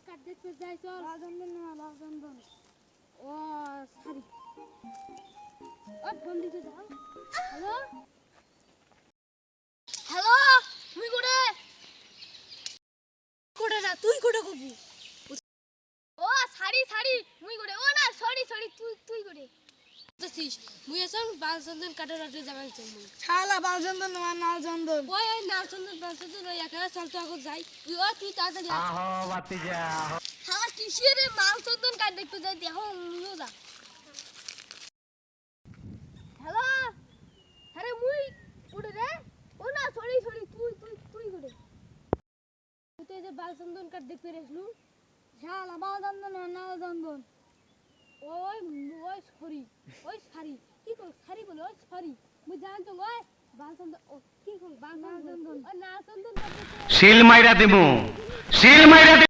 কাট দেখতে যাই চল লালচন্দন না লালচন্দন ও সরি ও ফোন দিতে যাও হ্যালো হ্যালো মুই কোড়ে? কোটে না তুই কোটে করবি ও সারি সারি মুই কোড়ে? ও না সরি সরি তুই তুই কোড়ে দেখছিস মুই এসম বালচন্দন কাটে রাতে যাবাই মুই শালা বালচন্দন না লালচন্দন ওই ওই নাচন্দন নাচন্দন ওই একা চলতে এখন যাই। তুই ও তুই তাড়াতাড়ি। আহো বাতিজা আহো। হ্যাঁ কিসের রে মাল চন্দন কাট দেখতে যাই দেখো মুইও যা। হ্যালো? আরে মুই উড়ে রে। ও না সরি সরি তুই তুই তুই উড়ে তুই তো এই যে বাল চন্দন কাট দেখতে রেসলু শালা বালচন্দন না লালচন্দন ওই সরি ওই সারি কি কর সারি বলে ওই সরি মুই জান তো ওই কি কর বাল ও না চন্দন মাইরা সিল মাইরা দিমু। শিল